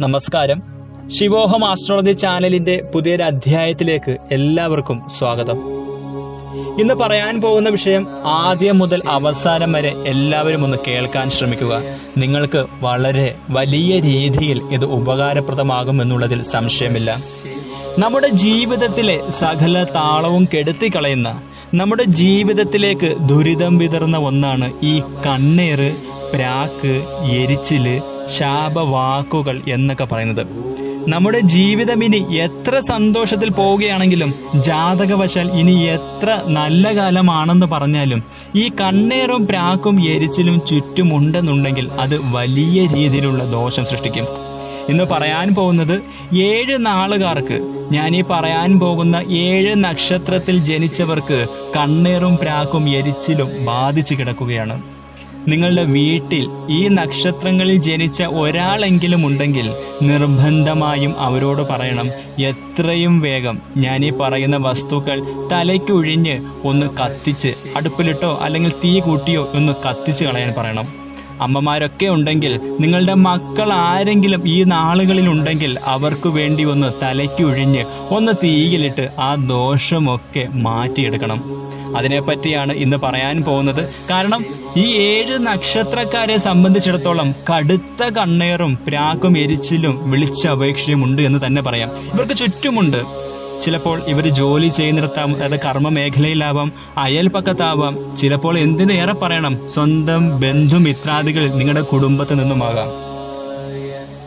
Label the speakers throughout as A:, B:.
A: നമസ്കാരം. ശിവോഹം ആസ്ട്രോളജി ചാനലിന്റെ പുതിയൊരു അധ്യായത്തിലേക്ക് എല്ലാവർക്കും സ്വാഗതം. ഇന്ന് പറയാൻ പോകുന്ന വിഷയം ആദ്യം മുതൽ അവസാനം വരെ എല്ലാവരും ഒന്ന് കേൾക്കാൻ ശ്രമിക്കുക. നിങ്ങൾക്ക് വളരെ വലിയ രീതിയിൽ ഇത് ഉപകാരപ്രദമാകും എന്നുള്ളതിൽ സംശയമില്ല. നമ്മുടെ ജീവിതത്തിലെ സകല താളവും കെടുത്തി കളയുന്ന നമ്മുടെ ജീവിതത്തിലേക്ക് ദുരിതം വിതർന്ന ഒന്നാണ് ഈ കണ്ണേറ് പ്രാക്ക് എരിച്ചിൽ ശാപവാക്കുകൾ എന്നൊക്കെ പറയുന്നത്. നമ്മുടെ ജീവിതം ഇനി എത്ര സന്തോഷത്തിൽ പോവുകയാണെങ്കിലും ജാതകവശാൽ ഇനി എത്ര നല്ല കാലമാണെന്ന് പറഞ്ഞാലും ഈ കണ്ണേറും പ്രാക്കും എരിച്ചിലും ചുറ്റുമുണ്ടെന്നുണ്ടെങ്കിൽ അത് വലിയ രീതിയിലുള്ള ദോഷം സൃഷ്ടിക്കും. ഇന്ന് പറയാൻ പോകുന്നത് ഏഴ് നാളുകാർക്ക് ഞാൻ ഈ പറയാൻ പോകുന്ന ഏഴ് നക്ഷത്രത്തിൽ ജനിച്ചവർക്ക് കണ്ണേറും പ്രാക്കും എരിച്ചിലും ബാധിച്ചു കിടക്കുകയാണ്. നിങ്ങളുടെ വീട്ടിൽ ഈ നക്ഷത്രങ്ങളിൽ ജനിച്ച ഒരാളെങ്കിലും ഉണ്ടെങ്കിൽ നിർബന്ധമായും അവരോട് പറയണം എത്രയും വേഗം ഞാൻ ഈ പറയുന്ന വസ്തുക്കൾ തലയ്ക്കൊഴിഞ്ഞ് ഒന്ന് കത്തിച്ച് അടുപ്പിലിട്ടോ അല്ലെങ്കിൽ തീ കൂട്ടിയോ ഒന്ന് കത്തിച്ച് കളയാൻ പറയണം. അമ്മമാരൊക്കെ ഉണ്ടെങ്കിൽ നിങ്ങളുടെ മക്കൾ ആരെങ്കിലും ഈ നാളുകളിൽ ഉണ്ടെങ്കിൽ അവർക്ക് വേണ്ടി ഒന്ന് തലയ്ക്കൊഴിഞ്ഞ് ഒന്ന് തീയിലിട്ട് ആ ദോഷമൊക്കെ മാറ്റിയെടുക്കണം. അതിനെപ്പറ്റിയാണ് ഇന്ന് പറയാൻ പോകുന്നത്. കാരണം ഈ ഏഴ് നക്ഷത്രക്കാരെ സംബന്ധിച്ചിടത്തോളം കടുത്ത കണ്ണേറും പ്രാക്കും എരിച്ചിലും വിളിച്ചപേക്ഷയും ഉണ്ട് എന്ന് തന്നെ പറയാം. ഇവർക്ക് ചുറ്റുമുണ്ട്. ചിലപ്പോൾ ഇവർ ജോലി ചെയ്യുന്നിടത്താം അതായത് കർമ്മ മേഖലയിലാവാം അയൽപ്പക്കത്താവാം ചിലപ്പോൾ എന്തിനേറെ പറയണം? സ്വന്തം ബന്ധു മിത്രാദികൾ നിങ്ങളുടെ കുടുംബത്തിൽ നിന്നുമാകാം.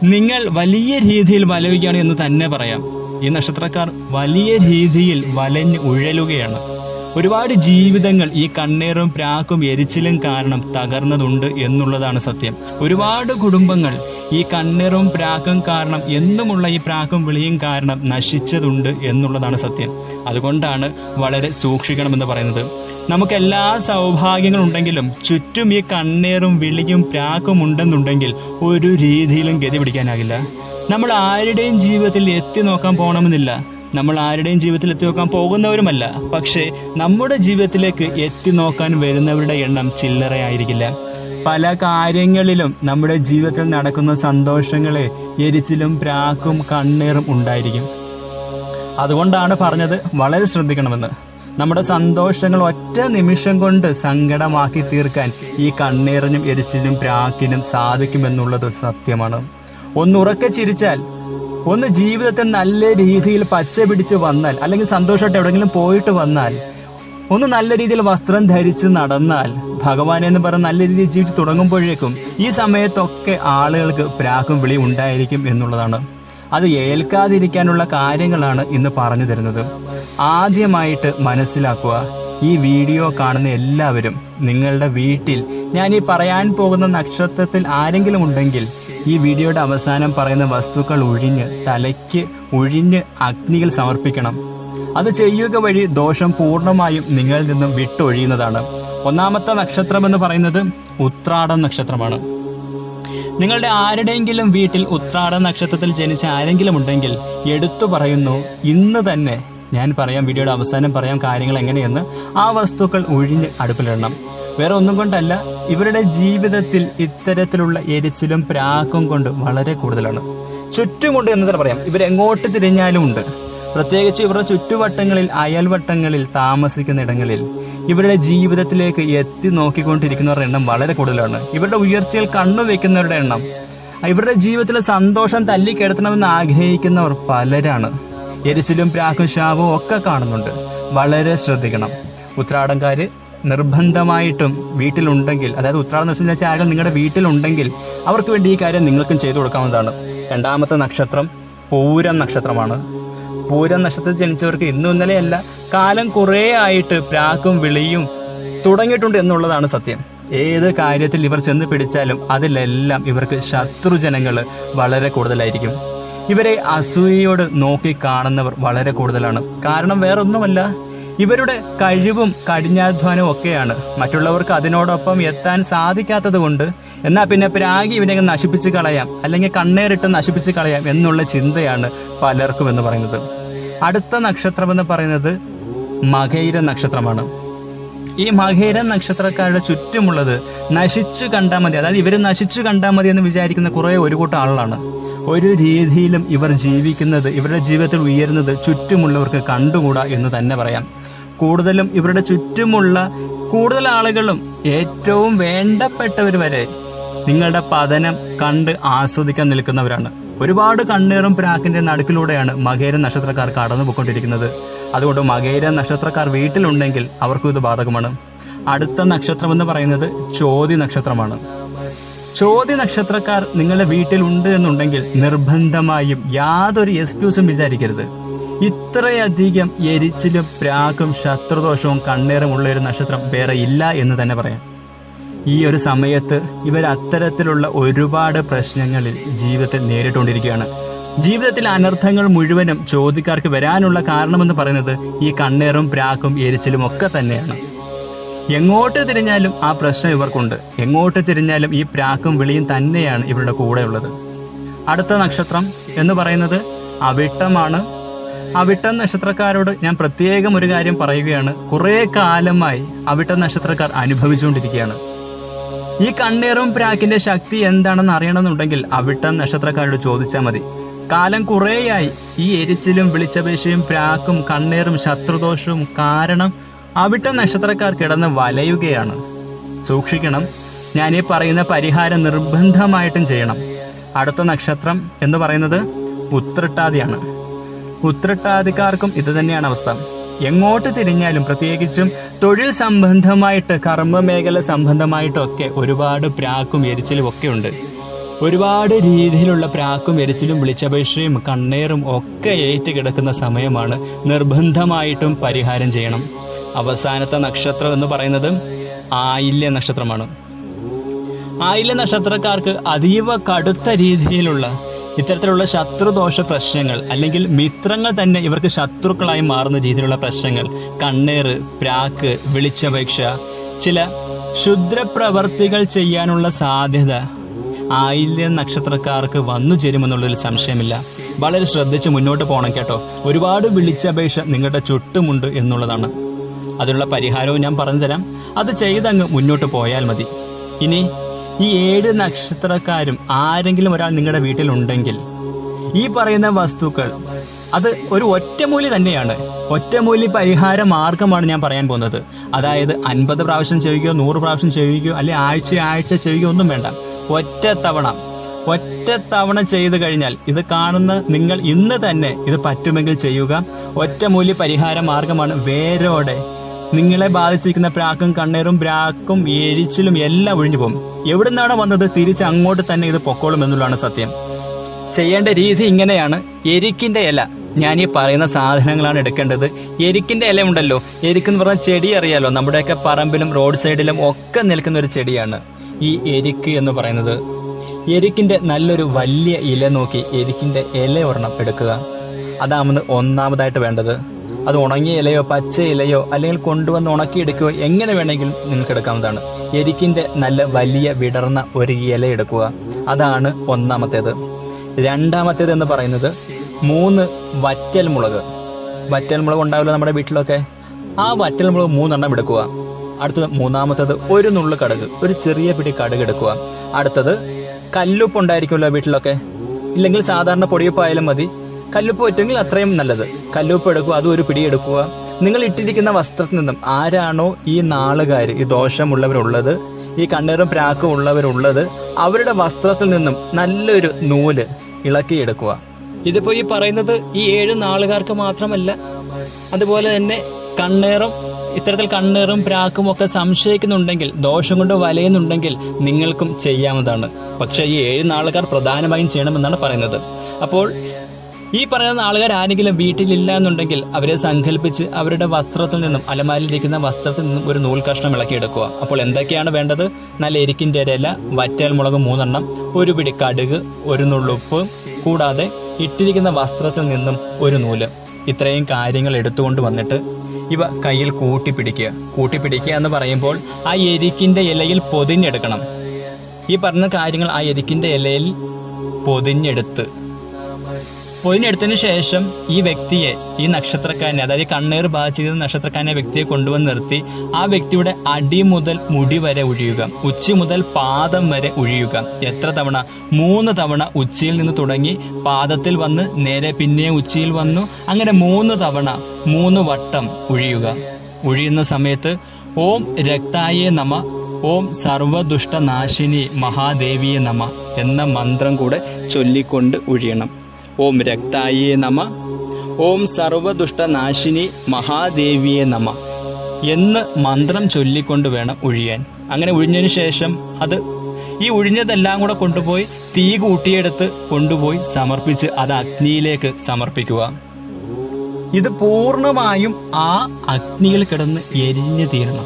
A: നിങ്ങൾ വലിയ രീതിയിൽ വലയുകയാണ് എന്ന് തന്നെ പറയാം. ഈ നക്ഷത്രക്കാർ വലിയ രീതിയിൽ വലഞ്ഞ് ഉഴലുകയാണ്. ഒരുപാട് ജീവിതങ്ങൾ ഈ കണ്ണീറും പ്രാക്കും എരിച്ചിലും കാരണം തകർന്നതുണ്ട് എന്നുള്ളതാണ് സത്യം. ഒരുപാട് കുടുംബങ്ങൾ ഈ കണ്ണീറും പ്രാക്കും കാരണം എന്നുമുള്ള ഈ പ്രാക്കും വിളിയും കാരണം നശിച്ചതുണ്ട് എന്നുള്ളതാണ് സത്യം. അതുകൊണ്ടാണ് വളരെ സൂക്ഷിക്കണമെന്ന് പറയുന്നത്. നമുക്ക് എല്ലാ സൗഭാഗ്യങ്ങളും ഉണ്ടെങ്കിലും ചുറ്റും ഈ കണ്ണീറും വിളിയും പ്രാക്കും ഉണ്ടെന്നുണ്ടെങ്കിൽ ഒരു രീതിയിലും ഗതി പിടിക്കാനാകില്ല. നമ്മൾ ആരുടെയും ജീവിതത്തിൽ എത്തി നോക്കാൻ പോകണമെന്നില്ല നമ്മൾ ആരുടെയും ജീവിതത്തിൽ എത്തി നോക്കാൻ പോകുന്നവരുമല്ല. പക്ഷേ നമ്മുടെ ജീവിതത്തിലേക്ക് എത്തി നോക്കാൻ വരുന്നവരുടെ എണ്ണം ചില്ലറയായിരിക്കില്ല. പല കാര്യങ്ങളിലും നമ്മുടെ ജീവിതത്തിൽ നടക്കുന്ന സന്തോഷങ്ങളെ എരിച്ചിലും പ്രാക്കും കണ്ണീറും ഉണ്ടായിരിക്കും. അതുകൊണ്ടാണ് പറഞ്ഞത് വളരെ ശ്രദ്ധിക്കണമെന്ന്. നമ്മുടെ സന്തോഷങ്ങൾ ഒറ്റ നിമിഷം കൊണ്ട് സങ്കടമാക്കി തീർക്കാൻ ഈ കണ്ണീറിനും എരിച്ചിലും പ്രാക്കിനും സാധിക്കുമെന്നുള്ളത് സത്യമാണ്. ഒന്നുറക്കെ ചിരിച്ചാൽ ഒന്ന് ജീവിതത്തെ നല്ല രീതിയിൽ പച്ച പിടിച്ച് വന്നാൽ അല്ലെങ്കിൽ സന്തോഷമായിട്ട് എവിടെയെങ്കിലും പോയിട്ട് വന്നാൽ ഒന്ന് നല്ല രീതിയിൽ വസ്ത്രം ധരിച്ച് നടന്നാൽ ഭഗവാൻ എന്ന് പറഞ്ഞ് നല്ല രീതിയിൽ ജീവിച്ച് തുടങ്ങുമ്പോഴേക്കും ഈ സമയത്തൊക്കെ ആളുകൾക്ക് പ്രാക്കും വിളി ഉണ്ടായിരിക്കും എന്നുള്ളതാണ്. അത് ഏൽക്കാതിരിക്കാനുള്ള കാര്യങ്ങളാണ് ഇന്ന് പറഞ്ഞു തരുന്നത്. ആദ്യമായിട്ട് മനസ്സിലാക്കുക ഈ വീഡിയോ കാണുന്ന എല്ലാവരും നിങ്ങളുടെ വീട്ടിൽ ഞാൻ ഈ പറയാൻ പോകുന്ന നക്ഷത്രത്തിൽ ആരെങ്കിലും ഉണ്ടെങ്കിൽ ഈ വീഡിയോയുടെ അവസാനം പറയുന്ന വസ്തുക്കൾ ഒഴിഞ്ഞ് തലയ്ക്ക് ഒഴിഞ്ഞ് അഗ്നിയിൽ സമർപ്പിക്കണം. അത് ചെയ്യുക വഴി ദോഷം പൂർണമായും നിങ്ങളിൽ നിന്നും വിട്ടൊഴിയുന്നതാണ്. ഒന്നാമത്തെ നക്ഷത്രം എന്ന് പറയുന്നത് ഉത്രാടം നക്ഷത്രമാണ്. നിങ്ങളുടെ ആരുടെയെങ്കിലും വീട്ടിൽ ഉത്രാട നക്ഷത്രത്തിൽ ജനിച്ച ആരെങ്കിലും ഉണ്ടെങ്കിൽ എടുത്തു പറയുന്നു ഇന്ന് തന്നെ ഞാൻ പറയാം വീഡിയോയുടെ അവസാനം പറയാം കാര്യങ്ങൾ എങ്ങനെയെന്ന്. ആ വസ്തുക്കൾ ഒഴിഞ്ഞ് അടുപ്പിലിടണം. വേറെ ഒന്നും കൊണ്ടല്ല ഇവരുടെ ജീവിതത്തിൽ ഇത്തരത്തിലുള്ള എരിച്ചിലും പ്രാക്കും കൊണ്ട് വളരെ കൂടുതലാണ്. ചുറ്റുമുണ്ട് എന്ന് തന്നെ പറയാം. ഇവരെങ്ങോട്ട് തിരിഞ്ഞാലും ഉണ്ട്. പ്രത്യേകിച്ച് ഇവരുടെ ചുറ്റുവട്ടങ്ങളിൽ അയൽവട്ടങ്ങളിൽ താമസിക്കുന്ന ഇടങ്ങളിൽ ഇവരുടെ ജീവിതത്തിലേക്ക് എത്തി നോക്കിക്കൊണ്ടിരിക്കുന്നവരുടെ എണ്ണം വളരെ കൂടുതലാണ്. ഇവരുടെ ഉയർച്ചയിൽ കണ്ണു വെക്കുന്നവരുടെ എണ്ണം ഇവരുടെ ജീവിതത്തിലെ സന്തോഷം തല്ലിക്കെടുത്തണമെന്ന് ആഗ്രഹിക്കുന്നവർ പലരാണ്. എരിച്ചിലും പ്രാക്കും ശാപവും ഒക്കെ കാണുന്നുണ്ട്. വളരെ ശ്രദ്ധിക്കണം. ഉത്രാടംകാര് നിർബന്ധമായിട്ടും വീട്ടിലുണ്ടെങ്കിൽ അതായത് ഉത്രാടം നക്ഷത്രം വെച്ചാൽ ആരെങ്കിലും നിങ്ങളുടെ വീട്ടിലുണ്ടെങ്കിൽ അവർക്ക് വേണ്ടി ഈ കാര്യം നിങ്ങൾക്കും ചെയ്തു കൊടുക്കാവുന്നതാണ്. രണ്ടാമത്തെ നക്ഷത്രം പൂരം നക്ഷത്രമാണ്. പൂരം നക്ഷത്രത്തിൽ ജനിച്ചവർക്ക് ഇന്നും ഇന്നലെയല്ല കാലം കുറേ ആയിട്ട് പ്രാക്കും വിളിയും തുടങ്ങിയിട്ടുണ്ട് എന്നുള്ളതാണ് സത്യം. ഏത് കാര്യത്തിൽ ഇവർ ചെന്ന് പിടിച്ചാലും അതിലെല്ലാം ഇവർക്ക് ശത്രുജനങ്ങൾ വളരെ കൂടുതലായിരിക്കും. ഇവരെ അസൂയയോട് നോക്കി കാണുന്നവർ വളരെ കൂടുതലാണ്. കാരണം വേറൊന്നുമല്ല ഇവരുടെ കഴിവും കഠിനാധ്വാനവും ഒക്കെയാണ്. മറ്റുള്ളവർക്ക് അതിനോടൊപ്പം എത്താൻ സാധിക്കാത്തത് കൊണ്ട് എന്നാൽ പിന്നെ പ്രാഗി ഇവനെ നശിപ്പിച്ച് കളയാം അല്ലെങ്കിൽ കണ്ണേറിട്ട് നശിപ്പിച്ച് കളയാം എന്നുള്ള ചിന്തയാണ് പലർക്കും എന്ന് പറയുന്നത്. അടുത്ത നക്ഷത്രം എന്ന് പറയുന്നത് മകൈര നക്ഷത്രമാണ്. ഈ മകേര നക്ഷത്രക്കാരുടെ ചുറ്റുമുള്ളത് നശിച്ചു കണ്ടാൽ മതി. അതായത് ഇവർ നശിച്ചു കണ്ടാൽ മതി എന്ന് വിചാരിക്കുന്ന കുറേ ഒരു കൂട്ടം ആളുകളാണ്. ഒരു രീതിയിലും ഇവർ ജീവിക്കുന്നത് ഇവരുടെ ജീവിതത്തിൽ ഉയരുന്നത് ചുറ്റുമുള്ളവർക്ക് കണ്ടുകൂടാ എന്ന് തന്നെ പറയാം. കൂടുതലും ഇവരുടെ ചുറ്റുമുള്ള കൂടുതൽ ആളുകളും ഏറ്റവും വേണ്ടപ്പെട്ടവർ വരെ നിങ്ങളുടെ പതനം കണ്ട് ആസ്വദിക്കാൻ നിൽക്കുന്നവരാണ്. ഒരുപാട് കണ്ണീറും പ്രാക്കിന്റെ നടുക്കിലൂടെയാണ് മകേര നക്ഷത്രക്കാർ കടന്നു പോയിക്കൊണ്ടിരിക്കുന്നത്. അതുകൊണ്ട് മകേര നക്ഷത്രക്കാർ വീട്ടിലുണ്ടെങ്കിൽ അവർക്കും ഇത് ബാധകമാണ്. അടുത്ത നക്ഷത്രം എന്ന് പറയുന്നത് ചോതി നക്ഷത്രമാണ്. ചോതി നക്ഷത്രക്കാർ നിങ്ങളുടെ വീട്ടിലുണ്ട് എന്നുണ്ടെങ്കിൽ നിർബന്ധമായും യാതൊരു എക്സ്ക്യൂസും വിചാരിക്കരുത്. ഇത്രയധികം എരിച്ചിലും പ്രാഗും ശത്രുദോഷവും കണ്ണീറും ഉള്ള ഒരു നക്ഷത്രം വേറെ ഇല്ല എന്ന് തന്നെ പറയാം. ഈ ഒരു സമയത്ത് ഇവർ അത്തരത്തിലുള്ള ഒരുപാട് പ്രശ്നങ്ങളിൽ ജീവിതത്തിൽ നേരിട്ടുകൊണ്ടിരിക്കുകയാണ്. ജീവിതത്തിൽ അനർത്ഥങ്ങൾ മുഴുവനും ചോദ്യക്കാർക്ക് വരാനുള്ള കാരണമെന്ന് പറയുന്നത് ഈ കണ്ണേറും പ്രാക്കും എരിച്ചിലും ഒക്കെ തന്നെയാണ്. എങ്ങോട്ട് തിരിഞ്ഞാലും ആ പ്രശ്നം ഇവർക്കുണ്ട്. എങ്ങോട്ട് തിരിഞ്ഞാലും ഈ പ്രാക്കും വിളിയും തന്നെയാണ് ഇവരുടെ കൂടെയുള്ളത്. അടുത്ത നക്ഷത്രം എന്ന് പറയുന്നത് അവിട്ടമാണ്. അവിട്ടം നക്ഷത്രക്കാരോട് ഞാൻ പ്രത്യേകം ഒരു കാര്യം പറയുകയാണ്. കുറെ കാലമായി അവിട്ട നക്ഷത്രക്കാർ അനുഭവിച്ചുകൊണ്ടിരിക്കുകയാണ്. ഈ കണ്ണീറും പ്രാക്കിന്റെ ശക്തി എന്താണെന്ന് അറിയണമെന്നുണ്ടെങ്കിൽ അവിട്ടം നക്ഷത്രക്കാരോട് ചോദിച്ചാൽ മതി. കാലം കുറേയായി. ഈ എരിച്ചിലും വിളിച്ചപേക്ഷയും പ്രാക്കും കണ്ണീറും ശത്രുദോഷവും കാരണം അവിട്ടം നക്ഷത്രക്കാർ കിടന്ന് വലയുകയാണ്. സൂക്ഷിക്കണം. ഞാൻ ഈ പറയുന്ന പരിഹാരം നിർബന്ധമായിട്ടും ചെയ്യണം. അടുത്ത നക്ഷത്രം എന്ന് പറയുന്നത് ഉത്രട്ടാതിയാണ്. ഉത്രട്ടാതിക്കാർക്കും ഇതുതന്നെയാണ് അവസ്ഥ. എങ്ങോട്ട് തിരിഞ്ഞാലും പ്രത്യേകിച്ചും തൊഴിൽ സംബന്ധമായിട്ട് കർമ്മ മേഖല സംബന്ധമായിട്ടൊക്കെ ഒരുപാട് പ്രാക്കും എരിച്ചിലും ഒക്കെ ഉണ്ട്. ഒരുപാട് രീതിയിലുള്ള പ്രാക്കും എരിച്ചിലും വിളിച്ചപേക്ഷയും കണ്ണീറും ഒക്കെ ഏറ്റു കിടക്കുന്ന സമയമാണ് നിർബന്ധമായിട്ടും പരിഹാരം ചെയ്യണം. അവസാനത്തെ നക്ഷത്രം എന്ന് പറയുന്നത് ആയില്യ നക്ഷത്രമാണ്. ആയില്യ നക്ഷത്രക്കാർക്ക് അതീവ കടുത്ത രീതിയിലുള്ള ഇത്തരത്തിലുള്ള ശത്രുദോഷ പ്രശ്നങ്ങൾ അല്ലെങ്കിൽ മിത്രങ്ങൾ തന്നെ ഇവർക്ക് ശത്രുക്കളായി മാറുന്ന രീതിയിലുള്ള പ്രശ്നങ്ങൾ കണ്ണേറ് പ്രാക്ക് വിളിച്ചപേക്ഷ ചില ക്ഷുദ്രപ്രവർത്തികൾ ചെയ്യാനുള്ള സാധ്യത ആയില്യ നക്ഷത്രക്കാർക്ക് വന്നു ചേരുമെന്നുള്ളതിൽ സംശയമില്ല. വളരെ ശ്രദ്ധിച്ച് മുന്നോട്ട് പോകണം കേട്ടോ. ഒരുപാട് വിളിച്ചപേക്ഷ നിങ്ങളുടെ ചുറ്റുമുണ്ട് എന്നുള്ളതാണ്. അതിനുള്ള പരിഹാരവും ഞാൻ പറഞ്ഞുതരാം. അത് ചെയ്തങ്ങ് മുന്നോട്ട് പോയാൽ മതി. ഇനി ഈ ഏഴ് നക്ഷത്രക്കാരും ആരെങ്കിലും ഒരാൾ നിങ്ങളുടെ വീട്ടിലുണ്ടെങ്കിൽ ഈ പറയുന്ന വസ്തുക്കൾ അത് ഒരു ഒറ്റമൂലി തന്നെയാണ്. ഒറ്റമൂലി പരിഹാര മാർഗമാണ് ഞാൻ പറയാൻ പോകുന്നത്. അതായത് അൻപത് പ്രാവശ്യം ചെയ്യുകയോ നൂറ് പ്രാവശ്യം ചെയ്യുകയോ അല്ലെ ആഴ്ച ആഴ്ച ചെയ്യുകയോ ഒന്നും വേണ്ട. ഒറ്റ തവണ ഒറ്റ തവണ ചെയ്തു കഴിഞ്ഞാൽ ഇത് കാണുന്ന നിങ്ങൾ ഇന്ന് തന്നെ ഇത് പറ്റുമെങ്കിൽ ചെയ്യുക. ഒറ്റമൂലി പരിഹാര മാർഗമാണ് വേരോടെ നിങ്ങളെ ബാധിച്ചിരിക്കുന്ന പ്രാക്കും കണ്ണീറും ബ്രാക്കും എഴിച്ചിലും എല്ലാം ഒഴിഞ്ഞു പോകും. എവിടുന്നാണോ വന്നത് തിരിച്ച് അങ്ങോട്ട് തന്നെ ഇത് പൊക്കോളും എന്നുള്ളതാണ് സത്യം. ചെയ്യേണ്ട രീതി ഇങ്ങനെയാണ്. എരിക്കിന്റെ ഇല. ഞാൻ ഈ പറയുന്ന സാധനങ്ങളാണ് എടുക്കേണ്ടത്. എരിക്കിന്റെ ഇല ഉണ്ടല്ലോ. എരിക്കെന്ന് പറഞ്ഞ ചെടി അറിയാലോ. നമ്മുടെയൊക്കെ പറമ്പിലും റോഡ് സൈഡിലും ഒക്കെ നിൽക്കുന്ന ഒരു ചെടിയാണ്. ഈ എരിക്ക് എന്ന് പറയുന്നത്. എരിക്കിന്റെ നല്ലൊരു വലിയ ഇല നോക്കി എരിക്കിന്റെ ഇല ഒരെണ്ണം എടുക്കുക. അതാമെന്ന് ഒന്നാമതായിട്ട് വേണ്ടത്. അത് ഉണങ്ങിയ ഇലയോ പച്ച ഇലയോ അല്ലെങ്കിൽ കൊണ്ടുവന്ന് ഉണക്കിയെടുക്കുകയോ എങ്ങനെ വേണമെങ്കിലും നിങ്ങൾക്ക് എടുക്കാവുന്നതാണ്. എരിക്കിന്റെ നല്ല വലിയ വിടർന്ന ഒരു ഇല എടുക്കുക. അതാണ് ഒന്നാമത്തേത്. രണ്ടാമത്തേത് എന്ന് പറയുന്നത് മൂന്ന് വറ്റൽ മുളക്. വറ്റൽ മുളക് ഉണ്ടാവില്ല നമ്മുടെ വീട്ടിലൊക്കെ? ആ വറ്റൽ മുളക് മൂന്നെണ്ണം എടുക്കുക. അടുത്തത് മൂന്നാമത്തേത് ഒരു നുള്ള് കടുക് ഒരു ചെറിയ പിടി കടുക് എടുക്കുക. അടുത്തത് കല്ലുപ്പ് ഉണ്ടായിരിക്കുമല്ലോ വീട്ടിലൊക്കെ? ഇല്ലെങ്കിൽ സാധാരണ പൊടിയപ്പായാലും മതി. കല്ലുപ്പ് പറ്റുമെങ്കിൽ അത്രയും നല്ലത്. കല്ലുപ്പ് എടുക്കുക അതും ഒരു പിടി എടുക്കുക. നിങ്ങൾ ഇട്ടിരിക്കുന്ന വസ്ത്രത്തിൽ നിന്നും ആരാണോ ഈ നാളുകാർ ഈ ദോഷമുള്ളവരുള്ളത് ഈ കണ്ണീറും പ്രാക്കും ഉള്ളവരുള്ളത് അവരുടെ വസ്ത്രത്തിൽ നിന്നും നല്ലൊരു നൂൽ ഇളക്കിയെടുക്കുക ഇതിപ്പോ ഈ പറയുന്നത് ഈ ഏഴ് നാളുകാർക്ക് മാത്രമല്ല അതുപോലെ തന്നെ കണ്ണേറും ഇത്തരത്തിൽ കണ്ണേറും പ്രാക്കും ഒക്കെ സംശയിക്കുന്നുണ്ടെങ്കിൽ ദോഷം കൊണ്ട് വലയുന്നുണ്ടെങ്കിൽ നിങ്ങൾക്കും ചെയ്യാവുന്നതാണ്. പക്ഷെ ഈ ഏഴ് നാളുകാർ പ്രധാനമായും ചെയ്യണമെന്നാണ് പറയുന്നത്. അപ്പോൾ ഈ പറയുന്ന ആളുകാർ ആരെങ്കിലും വീട്ടിലില്ല എന്നുണ്ടെങ്കിൽ അവരെ സങ്കല്പിച്ച് അവരുടെ വസ്ത്രത്തിൽ നിന്നും അലമാരിലിരിക്കുന്ന വസ്ത്രത്തിൽ നിന്നും ഒരു നൂൽ കഷ്ണം ഇളക്കിയെടുക്കുക. അപ്പോൾ എന്തൊക്കെയാണ് വേണ്ടത്? നല്ല എരിക്കിന്റെ ഇല വറ്റൽ മുളക് മൂന്നെണ്ണം ഒരു പിടി കടുക് ഒരു നുള്ളുപ്പ് കൂടാതെ ഇട്ടിരിക്കുന്ന വസ്ത്രത്തിൽ നിന്നും ഒരു നൂൽ. ഇത്രയും കാര്യങ്ങൾ എടുത്തുകൊണ്ട് വന്നിട്ട് ഇവ കയ്യിൽ കൂട്ടിപ്പിടിക്കുക. കൂട്ടിപ്പിടിക്കുക എന്ന് പറയുമ്പോൾ ആ എരിക്കിന്റെ ഇലയിൽ പൊതിഞ്ഞെടുക്കണം. ഈ പറഞ്ഞ കാര്യങ്ങൾ ആ എരിക്കിന്റെ ഇലയിൽ പൊതിഞ്ഞെടുത്ത് പൊതിഞ്ഞെടുത്തതിന് ശേഷം ഈ വ്യക്തിയെ ഈ നക്ഷത്രക്കാരനെ അതായത് കണ്ണീർ ബാധിച്ചിരുന്ന നക്ഷത്രക്കാരനെ വ്യക്തിയെ കൊണ്ടുവന്ന് നിർത്തി ആ വ്യക്തിയുടെ അടി മുതൽ മുടി വരെ ഒഴിയുക ഉച്ചി മുതൽ പാദം വരെ ഒഴിയുക എത്ര തവണ? മൂന്ന് തവണ ഉച്ചിയിൽ നിന്ന് തുടങ്ങി പാദത്തിൽ വന്ന് നേരെ പിന്നെയും ഉച്ചിയിൽ വന്നു അങ്ങനെ മൂന്ന് തവണ മൂന്ന് വട്ടം ഒഴിയുക ഒഴിയുന്ന സമയത്ത് ഓം രക്തായേ നമ ഓം സർവദുഷ്ടനാശിനി മഹാദേവിയെ നമ എന്ന മന്ത്രം കൂടെ ചൊല്ലിക്കൊണ്ട് ഒഴിയണം ഓം രക്തായേ നമ. ഓം സർവദുഷ്ടനാശിനി മഹാദേവിയെ നമ. എന്ന് മന്ത്രം ചൊല്ലിക്കൊണ്ട് വേണം ഒഴിയാൻ അങ്ങനെ ഒഴിഞ്ഞതിന് ശേഷം അത് ഈ ഒഴിഞ്ഞതെല്ലാം കൂടെ കൊണ്ടുപോയി തീ കൂട്ടിയെടുത്ത് കൊണ്ടുപോയി സമർപ്പിച്ച് അത് അഗ്നിയിലേക്ക് സമർപ്പിക്കുക. ഇത് പൂർണമായും ആ അഗ്നിയിൽ കിടന്ന് എരിഞ്ഞു തീരണം.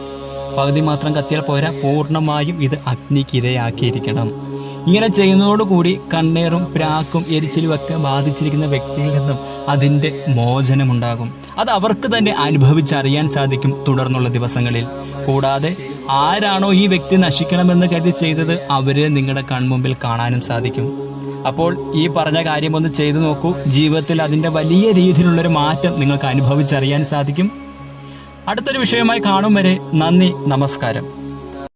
A: പകുതി മാത്രം കത്തിയാൽ പോരാ പൂർണമായും ഇത് അഗ്നിക്കിരയാക്കിയിരിക്കണം ഇങ്ങനെ ചെയ്യുന്നതോടുകൂടി കണ്ണേറും പ്രാക്കും എരിച്ചിലും ഒക്കെ ബാധിച്ചിരിക്കുന്ന വ്യക്തിയിൽ നിന്നും അതിന്റെ മോചനമുണ്ടാകും. അത് അവർക്ക് തന്നെ അനുഭവിച്ചറിയാൻ സാധിക്കും തുടർന്നുള്ള ദിവസങ്ങളിൽ. കൂടാതെ ആരാണോ ഈ വ്യക്തി നശിക്കണമെന്ന് കരുതി ചെയ്തത് അവരെ നിങ്ങളുടെ കൺമുമ്പിൽ കാണാനും സാധിക്കും. അപ്പോൾ ഈ പറഞ്ഞ കാര്യം ഒന്ന് ചെയ്തു നോക്കൂ. ജീവിതത്തിൽ അതിന്റെ വലിയ രീതിയിലുള്ളൊരു മാറ്റം നിങ്ങൾക്ക് അനുഭവിച്ചറിയാൻ സാധിക്കും. അടുത്തൊരു വിഷയമായി കാണും വരെ. നന്ദി നമസ്കാരം.